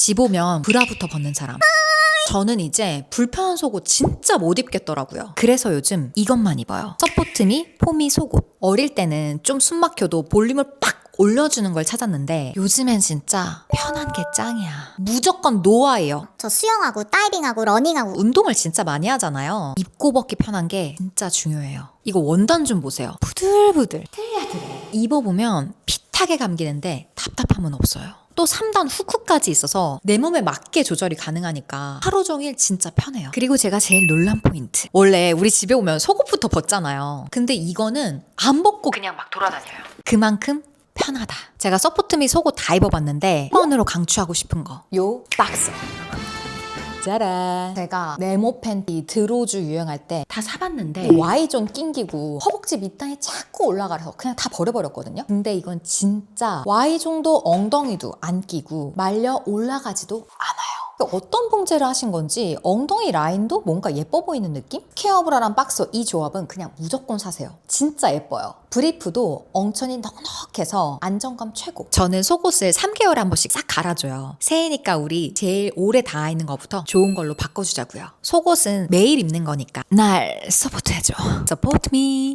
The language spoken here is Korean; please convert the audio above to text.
집 오면 브라부터 벗는 사람. 저는 이제 불편한 속옷 진짜 못 입겠더라고요. 그래서 요즘 이것만 입어요. 서포트미 포미 속옷. 어릴 때는 좀 숨 막혀도 볼륨을 빡 올려주는 걸 찾았는데 요즘엔 진짜 편한 게 짱이야. 무조건 노아예요. 저 수영하고 다이빙하고 러닝하고 운동을 진짜 많이 하잖아요. 입고 벗기 편한 게 진짜 중요해요. 이거 원단 좀 보세요. 부들부들. 입어보면 핏하게 감기는데 답답함은 없어요. 또 3단 후크까지 있어서 내 몸에 맞게 조절이 가능하니까 하루 종일 진짜 편해요. 그리고 제가 제일 놀란 포인트. 원래 우리 집에 오면 속옷부터 벗잖아요. 근데 이거는 안 벗고 그냥 막 돌아다녀요. 그만큼 편하다. 제가 서포트미 속옷 다 입어봤는데 번으로 강추하고 싶은 거. 요 박스. 짜란. 제가 네모 팬티 드로즈 유행할 때 다 사봤는데 Y존 낑기고 허벅지 밑단이 자꾸 올라가서 그냥 다 버려버렸거든요. 근데 이건 진짜 Y존도 엉덩이도 안 끼고 말려 올라가지도 않아요. 어떤 봉제를 하신 건지 엉덩이 라인도 뭔가 예뻐 보이는 느낌? 케어브라랑 박스 이 조합은 그냥 무조건 사세요. 진짜 예뻐요. 브리프도 엉천이 넉넉해서 안정감 최고. 저는 속옷을 3개월에 한 번씩 싹 갈아줘요. 새해니까 우리 제일 오래 닿아 있는 것부터 좋은 걸로 바꿔주자고요. 속옷은 매일 입는 거니까 날 서포트해줘. Support me.